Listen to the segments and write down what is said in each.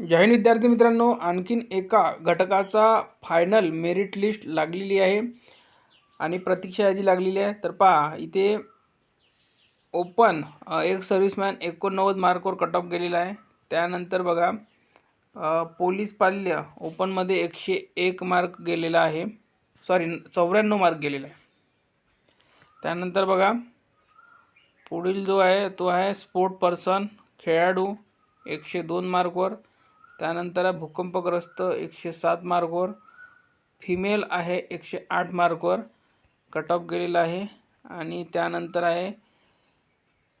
जय हिंद विद्यार्थी मित्रांनो आणखीन एका घटकाचा फायनल मेरिट लिस्ट लागलेली आहे आणि प्रतीक्षा यादी लागलेली आहे. तर पहा इथे ओपन एक सर्व्हिसमॅन एकोणनव्वद मार्कवर कट ऑफ गेलेला आहे. त्यानंतर बघा पोलीस पाल्य ओपनमध्ये एकशे एक मार्क गेलेला आहे. सॉरी चौऱ्याण्णव मार्क गेलेला आहे. त्यानंतर बघा पुढील जो आहे तो आहे स्पोर्ट पर्सन खेळाडू एकशे दोन मार्कवर त्यानंतर आहे भूकंपग्रस्त एकशे सात मार्कवर फिमेल आहे एकशे आठ मार्कवर कट ऑफ गेलेला आहे. आणि त्यानंतर आहे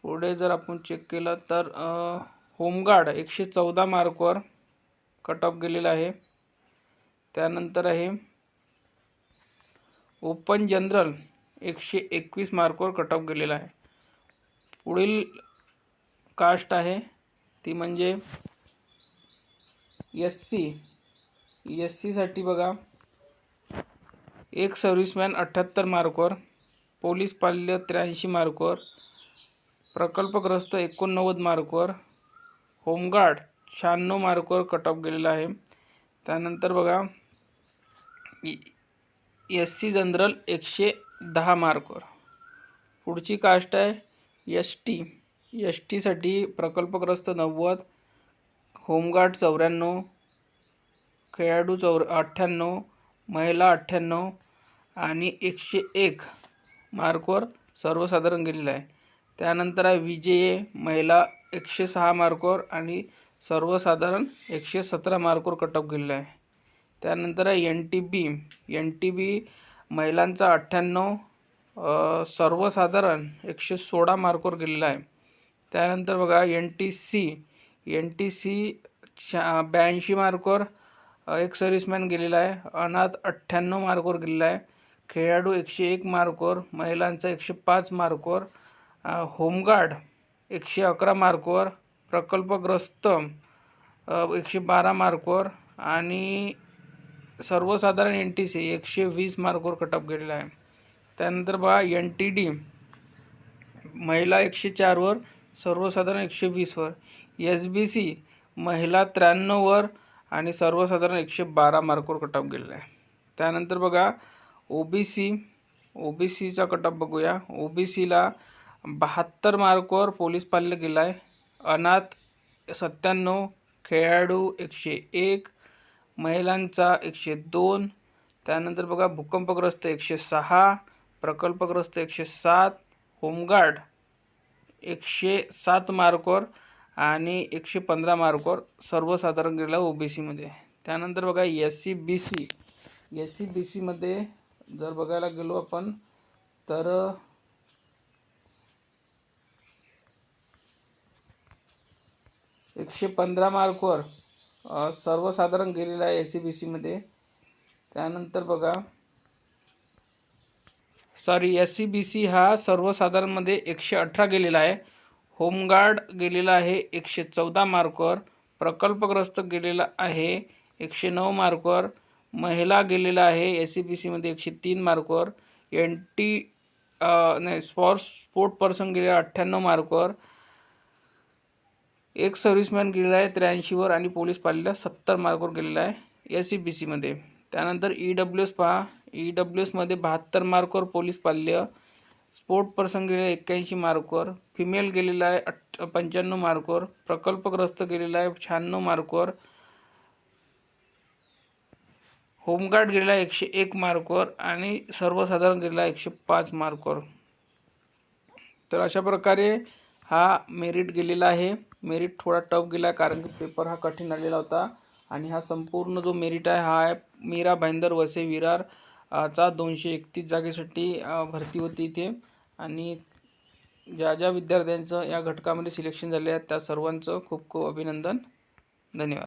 पुढे जर आपण चेक केलं तर होमगार्ड एकशे चौदा मार्कवर कट ऑफ गेलेला आहे. त्यानंतर आहे ओपन जनरल एकशे एकवीस मार्कवर कट ऑफ गेलेला आहे. पुढील कास्ट आहे ती म्हणजे एस सी. एस सीसाठी बघा. एक सर्व्हिसमॅन अठ्ठ्याहत्तर मार्कवर पोलीस पाल्य त्र्याऐंशी मार्कवर प्रकल्पग्रस्त एकोणनव्वद मार्कवर होमगार्ड शहाण्णव मार्कवर कट ऑफ गेलेला आहे. त्यानंतर बघा एस सी जनरल एकशे दहा मार्कवर पुढची कास्ट आहे एस टी. एस टीसाठी प्रकल्पग्रस्त नव्वद होमगार्ड चौऱ्याण्णव खेळाडू चौर अठ्ठ्याण्णव महिला अठ्ठ्याण्णव आणि एकशे एक मार्कवर सर्वसाधारण गेलेलं आहे. त्यानंतर आहे विजये महिला एकशे सहा मार्कवर आणि सर्वसाधारण एकशे सतरा मार्कवर कट ऑफ गेलेला आहे. त्यानंतर आहे N T B N T B महिलांचा अठ्ठ्याण्णव सर्वसाधारण एकशे सोळा मार्कवर गेलेला आहे. त्यानंतर बघा N T C N T C शा ब्याऐंशी मार्कवर एक सर्व्हिसमॅन गेलेला आहे. अनाथ अठ्ठ्याण्णव मार्कवर गेलेला आहे. खेळाडू एकशे एक मार्कवर महिलांचा एकशे पाच मार्कवर होमगार्ड एकशे अकरा मार्कवर प्रकल्पग्रस्त एकशे बारा मार्कवर आणि सर्वसाधारण एन टी सी एकशे वीस मार्कवर कटअप गेलेला आहे. त्यानंतर बघा एन टी डी महिला एकशे चारवर सर्वसाधारण एकशे वीसवर. एस बी सी महिला त्र्याण्णववर आणि सर्वसाधारण एकशे बारा मार्कवर कटअप गेलेला आहे. त्यानंतर बघा O B C O B सीचा कटअप बघूया. ओ बी सीला बहात्तर मार्कवर पोलीस पाल्य गेला आहे अनाथ सत्त्याण्णव खेळाडू एकशे एक महिलांचा एकशे दोन. त्यानंतर बघा भूकंपग्रस्त एकशे सहा प्रकल्पग्रस्त एकशे सात होमगार्ड एकशे सात मार्कवर आणि एकशे पंधरा मार्कवर सर्वसाधारण गेला ओ बी सीमध्ये त्यानंतर बघा S C B C S C B सीमध्ये जर बघायला गेलो आपण तर एकशे पंधरा मार्कवर सर्वसाधारण गेलेला आहे एस सी बी सीमध्ये त्यानंतर बघा sorry S C B C हा सर्वसाधारणमध्ये एकशे अठरा गेलेला आहे. होमगार्ड गेलेला आहे एकशे चौदा मार्कवर प्रकल्पग्रस्त गेलेला आहे एकशे नऊ मार्कवर महिला गेलेला आहे एस सी बी सीमध्ये एकशे तीन मार्कवर एन टी नाही स्पॉर्ट स्पोर्ट पर्सन गेलेला अठ्ठ्याण्णव मार्कवर एक सर्व्हिसमॅन गेलेला आहे त्र्याऐंशीवर आणि पोलीस पालीला सत्तर मार्कवर गेलेला आहे एस सी बी सीमध्ये त्यानंतर ई डब्ल्यू एस पहा. ई डब्ल्यू एसमध्ये बहात्तर मार्कवर पोलीस पाल्य स्पोर्ट पर्सन गेलेला एक्क्याऐंशी मार्कवर फिमेल गेलेला आहे अठ पंच्याण्णव मार्कवर प्रकल्पग्रस्त गेलेला आहे शहाण्णव मार्कवर होमगार्ड गेलेला आहे एकशे एक मार्कवर आणि सर्वसाधारण गेलेला आहे एकशे पाच मार्कवर. तर अशा प्रकारे हा मेरिट गेलेला आहे. मेरिट थोडा टफ गेला आहे कारण की पेपर हा कठीण आलेला होता आणि हा संपूर्ण जो मेरिट आहे हा आहे मीरा भाईंदर वसे विरार चा दोनशे एकतीस जागेसाठी भरती होती इथे. आणि ज्या ज्या विद्यार्थ्यांचं या घटकामध्ये सिलेक्शन झाले आहे त्या सर्वांचं खूप खूप अभिनंदन. धन्यवाद.